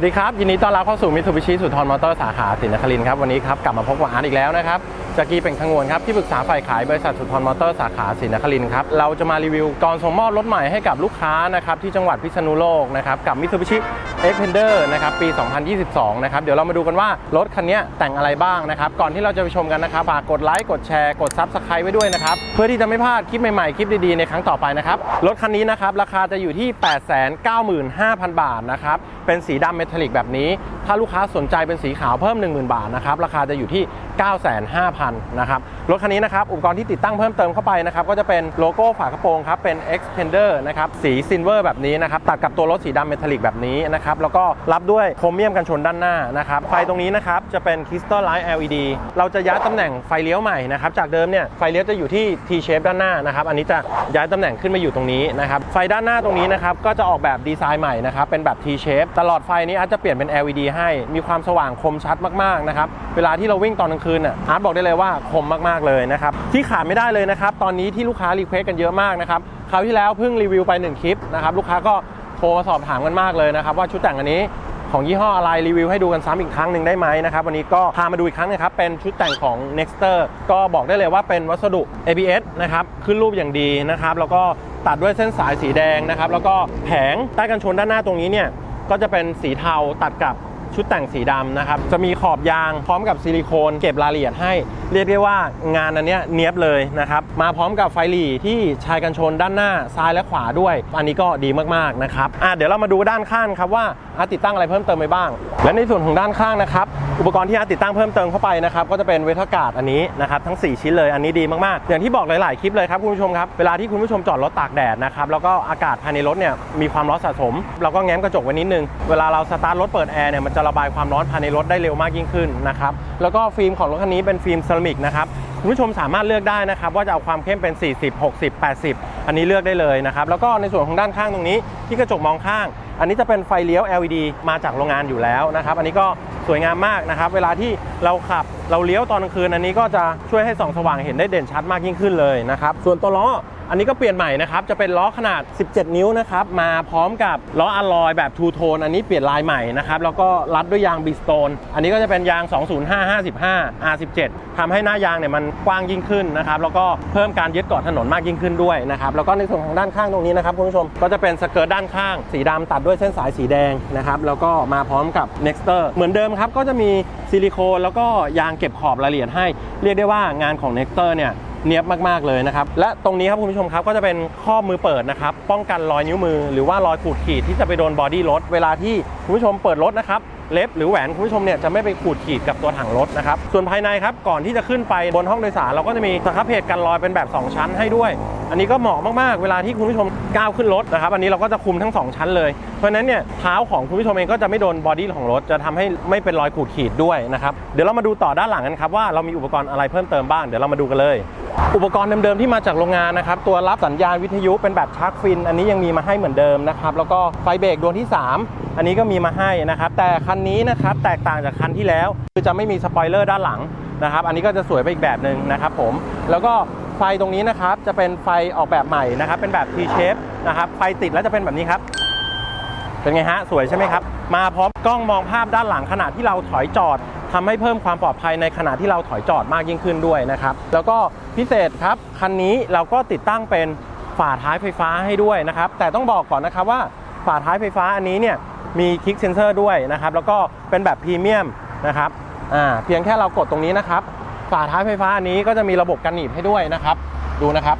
วัสดีครับ ยินดีต้อนรับเข้าสู่มิ t ูบิชิสุทรมอเตอร์สาขาสินครินครับ วันนี้ครับ กลับมาพบกับอาร์ตอีกแล้วนะครับ จากกีเป็นขงวนครับที่ปรึกษาฝ่ายขายบริษัทสุทรมอเตอร์สาขาสินครินครับเราจะมารีวิวก่อนส่งมอบรถใหม่ให้กับลูกค้านะครับที่จังหวัดพิษณุโลกนะครับกับมิ t ูบิชิเอ็กเพนเดอร์นะครับปี 2022 นะครับเดี๋ยวเรามาดูกันว่ารถคันนี้แต่งอะไรบ้างนะครับก่อนที่เราจะไปชมกันนะครับฝากกดไลค์กดแชร์กดซับสไครต์ไว้ด้วยนะครับเพื่อที่จะไม่พลาดคลิปใหม่ๆคลิปดีๆในครั้งต่อไปนะครับรถคันนี้นะครับราคาจะอยู่ที่ 895,000 บาทนะครับเป็นสีดำเมทัลลิกแบบนี้ ถ้าลูกค้าสนใจเป็นสีขาวเพิ่ม 10,000 บาทนะครับ ราคาจะอยู่ที่ 95,000นะครับ รถคันนี้นะครับ อุปกรณ์ที่ติดตั้งเพิ่มเติมเข้าไปนะครับ ก็จะเป็นโลโก้ฝากระโปรงครับ เป็น Expander นะครับ สีซิลเวอร์แบบนี้นะครับ ตัดกับตัวรถสีดำเมทัลลิกแบบนี้นะครับ แล้วก็รับด้วยโครเมียมกันชนด้านหน้านะครับ ไฟตรงนี้นะครับ จะเป็น Crystal Light LED เราจะย้ายตำแหน่งไฟเลี้ยวใหม่นะครับ จากเดิมเนี่ย ไฟเลี้ยวจะอยู่ที่ T shape ด้านหน้านะครับ อันนี้จะย้ายตำแหน่งขึ้นมาอยู่ตรงนี้นะครับ ไฟด้านหน้าตรงนี้นะครับ ก็จะออกแบบดีไซน์ใหม่นะครับ เป็นแบบ T shape ตลอดไฟนี้อาจจะเปลี่ยนเป็น LED ให้ มีความสว่างคมชัดมากๆนะครับ เวลาที่เราวิ่งตอนกลางคืนน่ะอาร์ตบอกได้เลยว่าคมมากๆเลยนะครับที่ขาดไม่ได้เลยนะครับตอนนี้ที่ลูกค้ารีเควสกันเยอะมากนะครับคราวที่แล้วเพิ่งรีวิวไปหนึ่งคลิปนะครับลูกค้าก็โทรมาสอบถามกันมากเลยนะครับว่าชุดแต่งอันนี้ของยี่ห้ออะไรรีวิวให้ดูกันซ้ำอีกครั้งหนึ่งได้ไหมนะครับวันนี้ก็พามาดูอีกครั้งนึงครับเป็นชุดแต่งของ Nexter ก็บอกได้เลยว่าเป็นวัสดุ ABS นะครับขึ้นรูปอย่างดีนะครับแล้วก็ตัดด้วยเส้นสายสีแดงนะครับแล้วก็แผงใต้กันชนด้านหน้าตรงนี้เนี่ยก็จะเป็นสีเทาตัดกับชุดแต่งสีดำนะครับจะมีขอบยางพร้อมกับซิลิโคนเก็บรายละเอียดให้ เรียกได้ว่างานอันเนี้ยเนียบเลยนะครับมาพร้อมกับไฟหลีที่ชายกันชนด้านหน้าซ้ายและขวาด้วย อันนี้ก็ดีมากๆนะครับอะเดี๋ยวเรามาดูด้านข้างครับว่าอาติดตั้งอะไรเพิ่มเติมไปบ้าง และในส่วนของด้านข้างนะครับอุปกรณ์ที่อาติดตั้งเพิ่มเติมเข้าไปนะครับก็จะเป็นเวทการ์ดอันนี้นะครับทั้ง 4 ชิ้นเลยอันนี้ดีมากๆ อย่างที่บอกหลาย ๆ คลิปเลยครับคุณผู้ชมครับเวลาที่คุณผู้ชมจอดรถตากแดดนะครับแล้วก็อากาศภายในรถเนี่ยมีความร้อนสะสม เราก็แง้มกระจกไว้นิดนึง เวลาเราสตาร์ทรถเปิดแอร์เนี่ยมันจะระบายความร้อนภายในรถได้เร็วมากยิ่งขึ้นนะครับแล้วก็ฟิล์มของรถคันนี้เป็นฟิล์มเซรามิกนะครับคุณผู้ชมสามารถเลือกได้นะครับว่าจะเอาความเข้มเป็น 40 60 80 อันนี้เลือกได้เลยนะครับแล้วก็ในส่วนของด้านข้างตรงนี้ที่กระจกมองข้าง อันนี้จะเป็นไฟเลี้ยว LED มาจากโรงงานอยู่แล้วนะครับอันนี้ก็สวยงามมากนะครับเวลาที่เราขับ เราเลี้ยวตอนกลางคืนอันนี้ก็จะช่วยให้ส่องสว่างเห็นได้เด่นชัดมากยิ่งขึ้นเลยนะครับ ส่วนตัวล้ออันนี้ก็เปลี่ยนใหม่นะครับจะเป็นล้อขนาด 17 นิ้วนะครับมาพร้อมกับล้ออะลอยแบบทูโทนอันนี้เปลี่ยนลายใหม่นะครับแล้วก็รัดด้วยยางบีสโตนอันนี้ก็จะเป็นยาง 205 55 R17 ทำให้หน้ายางเนี่ยมันกว้างยิ่งขึ้นนะครับแล้วก็เพิ่มการยึดเกาะถนนมากยิ่งขึ้นด้วยนะครับแล้วก็ในส่วนของด้านข้างตรงนี้นะครับคุณผู้ชมก็จะเป็นสเกิร์ตด้านข้าง สีดำตัดด้วยเส้นสายสีแดงนะครับแล้วก็มาพร้อมกับ Nexter เหมือนเดิมครับก็จะมีซิลิโคนแล้วก็ยางเก็บขอบรายละเอียดให้ เรียกได้ว่างานของ Nexter เนี่ยเนียบมากๆเลยนะครับ และตรงนี้ครับคุณผู้ชมครับก็จะเป็นข้อมือเปิดนะครับ ป้องกันรอยนิ้วมือ หรือว่ารอยขูดขีดที่จะไปโดนบอดี้รถ เวลาที่คุณผู้ชมเปิดรถนะครับเล็บหรือแหวนคุณผู้ชมเนี่ยจะไม่ไปขูดขีดกับตัวถังรถนะครับ ส่วนภายในครับก่อนที่จะขึ้นไปบนห้องโดยสารเราก็จะมีสครับเพจกันรอยเป็นแบบ 2 ชั้นให้ด้วย อันนี้ก็เหมาะมากๆ เวลาที่คุณผู้ชม ก้าวขึ้นรถนะครับอันนี้เราก็จะคุมทั้ง 2 ชั้นเลย เพราะฉะนั้นเนี่ยเท้าของคุณผู้ชมเองก็จะไม่โดนบอดี้ของรถจะทำให้ไม่เป็นรอยขูดขีดด้วยนะครับเดี๋ยวเรามาดูต่อด้านหลังกันครับว่าเรามีอุปกรณ์อะไรเพิ่มเติมบ้างเดี๋ยวเรามาดูกันเลย อุปกรณ์เดิมๆที่มาจากโรงงานนะครับตัวรับสัญญาณวิทยุเป็นแบบชาร์กฟิน อันนี้ยังมีมาให้เหมือนเดิมนะครับแล้วก็ไฟเบรกดวงที่ 3 อันนี้ก็มีมาให้นะครับแต่คันนี้นะครับแตกต่างจากคันที่แล้ว คือจะไม่มีสปอยเลอร์ด้านหลังนะครับอันนี้ก็จะสวยไปอีกแบบหนึ่งนะครับผมแล้วก็ ไฟตรงนี้นะครับจะเป็นไฟออกแบบใหม่นะครับ เป็นแบบ T shape นะครับไฟติดแล้วจะเป็นแบบนี้ครับ เป็นไงฮะสวยใช่ไหมครับ มาพร้อมกล้องมองภาพด้านหลังขณะที่เราถอยจอดทำให้เพิ่มความปลอดภัยในขณะที่เราถอยจอดมากยิ่งขึ้นด้วยนะครับ แล้วก็พิเศษครับคันนี้เราก็ติดตั้งเป็นฝาท้ายไฟฟ้าให้ด้วยนะครับ แต่ต้องบอกก่อนนะครับว่าฝาท้ายไฟฟ้าอันนี้เนี่ยมีคลิกเซนเซอร์ด้วยนะครับ แล้วก็เป็นแบบพรีเมียมนะครับอ่าเพียงแค่เรากดตรงนี้นะครับ ฝาท้ายไฟฟ้าอันนี้ก็จะมีระบบกันหนีบให้ด้วยนะครับ ดูนะครับ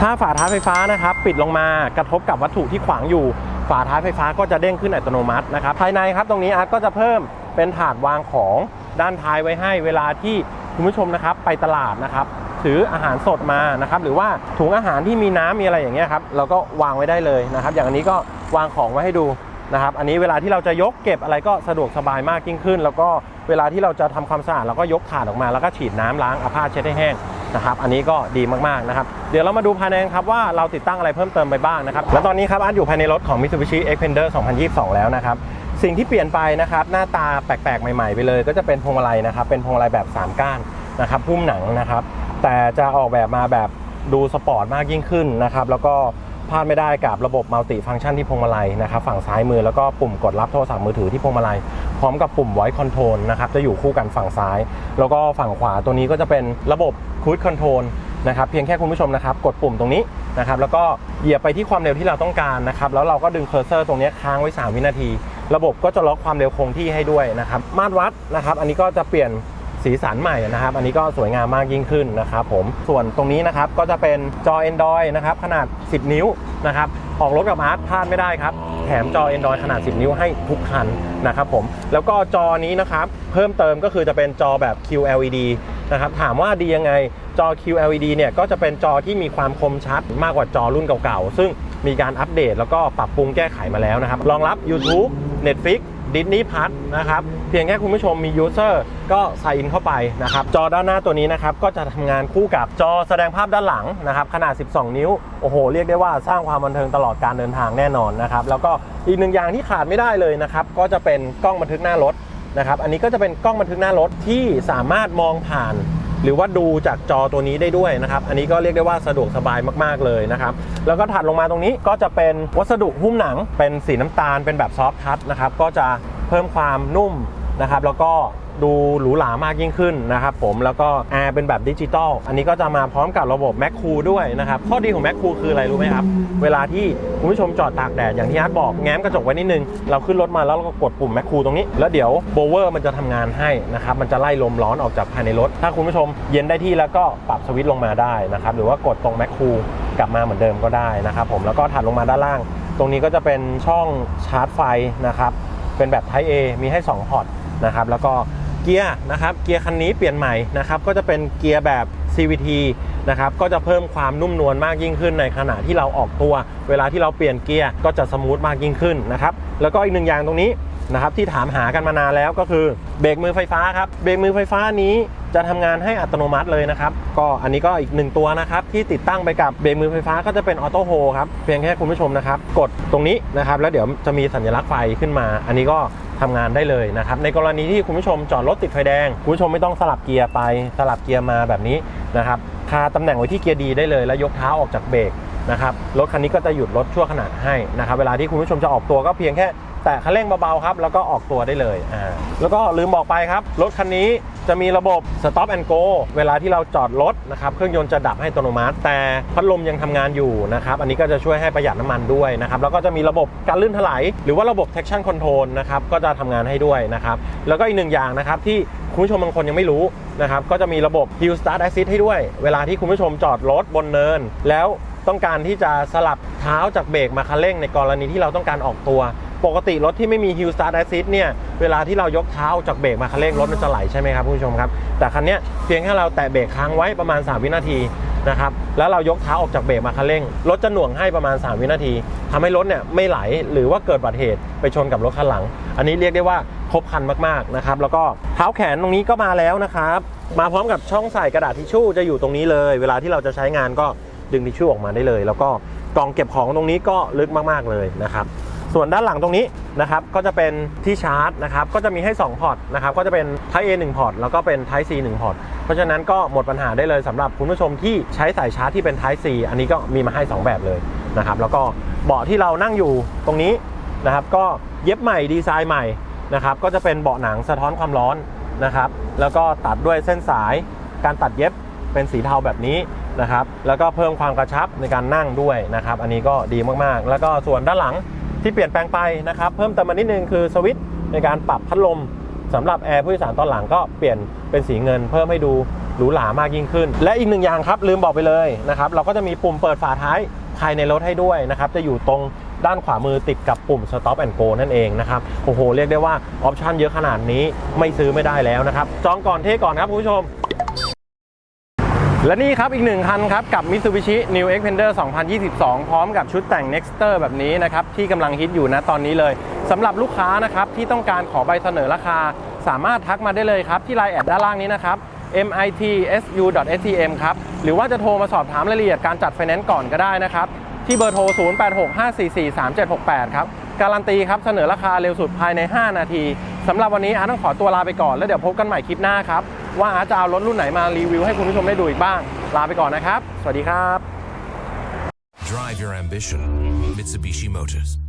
ถ้าฝาท้ายไฟฟ้านะครับ ปิดลงมากระทบกับวัตถุที่ขวางอยู่ ฝาท้ายไฟฟ้าก็จะเด้งขึ้นอัตโนมัตินะครับ ภายในครับตรงนี้อาร์ตก็จะเพิ่มเป็นถาดวางของด้านท้ายไว้ให้ เวลาที่คุณผู้ชมนะครับ ไปตลาดนะครับถืออาหารสดมานะครับ หรือว่าถุงอาหารที่มีน้ำมีอะไรอย่างเงี้ยครับเราก็วางไว้ได้เลยนะครับ อย่างอันนี้ก็วางของไว้ให้ดู นะครับ อันนี้เวลาที่เราจะยกเก็บอะไรก็สะดวกสบายมากยิ่งขึ้น แล้วก็เวลาที่เราจะทำความสะอาดเราก็ยกถาดออกมา แล้วก็ฉีดน้ำล้างอาผ้าเช็ดให้แห้งนะครับอันนี้ก็ดีมากๆนะครับเดี๋ยวเรามาดูภายในครับว่าเราติดตั้งอะไรเพิ่มเติมไปบ้างนะครับและตอนนี้ครับอาร์ตอยู่ภายในรถของ Mitsubishi Xpander 2022 แล้วนะครับสิ่งที่เปลี่ยนไปนะครับหน้าตาแปลกๆ ใหม่ๆ ไปเลย ก็จะเป็นพวงมาลัยนะครับเป็นพวงมาลัยแบบ 3 ก้านนะครับพุ่มหนังนะครับแต่จะออกแบบมาแบบดูสปอร์ตมากยิ่งขึ้นนะครับแล้วก็ พลาดไม่ได้กับระบบมัลติฟังก์ชันที่พวงมาลัยนะครับฝั่งซ้ายมือแล้วก็ปุ่มกดรับโทรศัพท์มือถือที่พวงมาลัย พร้อมกับปุ่ม voice control นะครับจะอยู่คู่กันฝั่งซ้าย แล้วก็ฝั่งขวาตัวนี้ก็จะเป็นระบบ cruise control นะครับเพียงแค่คุณผู้ชมนะครับกดปุ่มตรงนี้นะครับแล้วก็เหยียบไปที่ความเร็วที่เราต้องการนะครับแล้วเราก็ดึงเคอร์เซอร์ตรงนี้ค้างไว้ 3 วินาที ระบบก็จะล็อกความเร็วคงที่ให้ด้วยนะครับมาตรวัดนะครับอันนี้ก็จะเปลี่ยน สีสันใหม่นะครับ อันนี้ก็สวยงามมากยิ่งขึ้นนะครับผมส่วนตรงนี้นะครับก็จะเป็นจอ Android นะครับขนาด 10 นิ้วนะครับออกรถกับอาร์ตพลาดไม่ได้ครับ แถมจอ Android ขนาด 10 นิ้วให้ทุกคันนะครับผมแล้วก็จอนี้นะครับเพิ่มเติมก็คือจะเป็นจอแบบ QLED นะครับถามว่าดียังไงจอ QLED เนี่ยก็จะเป็นจอที่มีความคมชัดมากกว่าจอรุ่นเก่าๆ ซึ่งมีการอัปเดตแล้วก็ปรับปรุงแก้ไขมาแล้วนะครับ รองรับ YouTube Netflix ดิสนีย์พัทนะครับ เพียงแค่คุณผู้ชมมียูเซอร์ก็ใส่อินเข้าไปนะครับ จอด้านหน้าตัวนี้นะครับ ก็จะทำงานคู่กับจอแสดงภาพด้านหลังนะครับ ขนาด 12 นิ้ว โอ้โห เรียกได้ว่าสร้างความบันเทิงตลอดการเดินทางแน่นอนนะครับ แล้วก็อีกหนึ่งอย่างที่ขาดไม่ได้เลยนะครับ ก็จะเป็นกล้องบันทึกหน้ารถนะครับ อันนี้ก็จะเป็นกล้องบันทึกหน้ารถที่สามารถมองผ่าน หรือว่าดูจากจอตัวนี้ได้ด้วยนะครับ อันนี้ก็เรียกได้ว่าสะดวกสบายมากๆเลยนะครับ แล้วก็ถัดลงมาตรงนี้ก็จะเป็นวัสดุหุ้มหนัง เป็นสีน้ำตาลเป็นแบบซอฟทัชนะครับ ก็จะเพิ่มความนุ่ม นะครับแล้วก็ดูหรูหรามากยิ่งขึ้นนะครับผมแล้วก็แอร์เป็นแบบดิจิตอลอันนี้ก็จะมาพร้อมกับระบบ Mac Cool ด้วยนะครับข้อดีของ Mac Cool คืออะไรรู้ไหมครับ เวลาที่คุณผู้ชมจอดตากแดดอย่างที่อาร์ตบอกแง้มกระจกไว้นิดนึง เราขึ้นรถมาแล้วเราก็กดปุ่ม Mac Cool ตรงนี้ แล้วเดี๋ยวโบเวอร์มันจะทำงานให้นะครับมันจะไล่ลมร้อนออกจากภายในรถ ถ้าคุณผู้ชมเย็นได้ที่แล้วก็ปรับสวิตช์ลงมาได้นะครับหรือว่ากดตรง Mac Cool กลับมาเหมือนเดิมก็ได้นะครับผมแล้วก็ถัดลงมาด้านล่าง ตรงนี้ก็จะเป็นช่องชาร์จไฟนะครับเป็นแบบ Type A มีให้ 2 พอร์ต นะครับแล้วก็เกียร์นะครับเกียร์คันนี้เปลี่ยนใหม่นะครับก็จะเป็นเกียร์แบบ CVT นะครับก็จะเพิ่มความนุ่มนวลมากยิ่งขึ้นในขณะที่เราออกตัว เวลาที่เราเปลี่ยนเกียร์ก็จะสมูทมากยิ่งขึ้นนะครับแล้วก็อีกหนึ่งอย่างตรงนี้นะครับที่ถามหากันมานานแล้วก็คือเบรกมือไฟฟ้าครับเบรกมือไฟฟ้านี้จะทำงานให้อัตโนมัติเลยนะครับก็อันนี้ก็อีกหนึ่งตัวนะครับที่ติดตั้งไปกับเบรกมือไฟฟ้าก็จะเป็นออโต้โฮครับเพียงแค่คุณผู้ชมนะครับกดตรงนี้นะครับแล้วเดี๋ยวจะมีสัญลักษณ์ไฟขึ้นมา อันนี้ก็ ทำงานได้เลยนะครับในกรณีที่คุณผู้ชมจอดรถติดไฟแดงคุณผู้ชมไม่ต้องสลับเกียร์ไปสลับเกียร์มาแบบนี้นะครับคาตำแหน่งไว้ที่เกียร์ดีได้เลย แล้วยกเท้าออกจากเบรกนะครับรถคันนี้ก็จะหยุดรถชั่วขณะให้นะครับเวลาที่คุณผู้ชมจะออกตัวก็เพียงแค่ แตะคันเร่งเบาๆครับแล้วก็ออกตัวได้เลยอ่าแล้วก็ลืมบอกไปครับ รถคันนี้จะมีระบบ stop and go เวลาที่เราจอดรถนะครับเครื่องยนต์จะดับให้อัตโนมัติ แต่พัดลมยังทำงานอยู่นะครับอันนี้ก็จะช่วยให้ประหยัดน้ำมันด้วยนะครับแล้วก็จะมีระบบการลื่นถลายหรือว่าระบบ traction control นะครับก็จะทำงานให้ด้วยนะครับแล้วก็อีกหนึ่งอย่างนะครับที่คุณผู้ชมบางคนยังไม่รู้นะครับก็จะมีระบบ hill start assist ให้ด้วย เวลาที่คุณผู้ชมจอดรถบนเนิน แล้วต้องการที่จะสลับเท้าจากเบรกมาคันเร่งในกรณีที่เราต้องการออกตัว ปกติรถที่ไม่มี Hill Start Assist เนี่ย เวลาที่เรายกเท้าจากเบรกมาคันเร่งรถมันจะไหลใช่ไหมครับผู้ชมครับ แต่คันเนี้ยเพียงแค่เราแตะเบรกค้างไว้ประมาณ 3 วินาทีนะครับ แล้วเรายกเท้าออกจากเบรกมาคันเร่ง รถจะหน่วงให้ประมาณ 3 วินาทีทำให้รถเนี่ยไม่ไหลหรือว่าเกิดอุบัติเหตุไปชนกับรถคันหลัง อันนี้เรียกได้ว่าครบคันมากๆนะครับ แล้วก็เท้าแขนตรงนี้ก็มาแล้วนะครับ มาพร้อมกับช่องใส่กระดาษทิชชู่จะอยู่ตรงนี้เลย เวลาที่เราจะใช้งานก็ดึงทิชชู่ออกมาได้เลย แล้วก็กล่องเก็บของตรงนี้ก็ลึกมากๆเลยนะครับ ส่วนด้านหลังตรงนี้นะครับก็จะเป็นที่ชาร์จนะครับก็จะมีให้ 2 พอร์ตนะครับก็จะเป็น Type A 1 พอร์ตแล้วก็เป็น Type C 1 พอร์ตเพราะฉะนั้นก็หมดปัญหาได้เลยสำหรับคุณผู้ชมที่ใช้สายชาร์จที่เป็น Type C อันนี้ก็มีมาให้ 2 แบบเลยนะครับแล้วก็เบาะที่เรานั่งอยู่ตรงนี้นะครับก็เย็บใหม่ดีไซน์ใหม่นะครับก็จะเป็นเบาะหนังสะท้อนความร้อนนะครับแล้วก็ตัดด้วยเส้นสายการตัดเย็บเป็นสีเทาแบบนี้นะครับแล้วก็เพิ่มความกระชับในการนั่งด้วยนะครับอันนี้ก็ดีมากๆ แล้วก็ส่วนด้านหลัง ที่เปลี่ยนแปลงไปนะครับ เพิ่มเติมมานิดนึงคือสวิตช์ในการปรับพัดลมสำหรับแอร์ผู้โดยสารตอนหลังก็เปลี่ยนเป็นสีเงิน เพิ่มให้ดูหรูหรามากยิ่งขึ้น และอีกหนึ่งอย่างครับลืมบอกไปเลยนะครับเราก็จะมีปุ่มเปิดฝาท้ายภายในรถให้ด้วยนะครับจะอยู่ตรงด้านขวามือติดกับปุ่ม stop and go นั่นเองนะครับโอ้โหเรียกได้ว่าออปชันเยอะขนาดนี้ไม่ซื้อไม่ได้แล้วนะครับจองก่อนเท่ก่อนครับคุณผู้ชม และนี่ครับอีกหนึ่งคันครับกับ Mitsubishi New Xpander 2022 พร้อมกับชุดแต่ง Nexter แบบนี้นะครับที่กำลังฮิตอยู่นะตอนนี้เลยสำหรับลูกค้านะครับที่ต้องการขอใบเสนอราคา สามารถทักมาได้เลยครับ ที่ไลน์แอดด้านล่างนี้นะครับ mitsu.stm ครับ หรือว่าจะโทรมาสอบถามรายละเอียดการจัดไฟแนนซ์ก่อนก็ได้นะครับ ที่เบอร์โทร 0865443768 ครับการันตีครับเสนอราคาเร็วสุดภายใน 5 นาทีสำหรับวันนี้อาร์ตต้องขอตัวลาไปก่อนแล้วเดี๋ยวพบกันใหม่คลิปหน้าครับ ว่าอาร์ตจะเอารถรุ่นไหนมารีวิวให้คุณผู้ชมได้ดูอีกบ้าง ลาไปก่อนนะครับ สวัสดีครับ Drive your ambition. Mitsubishi Motors.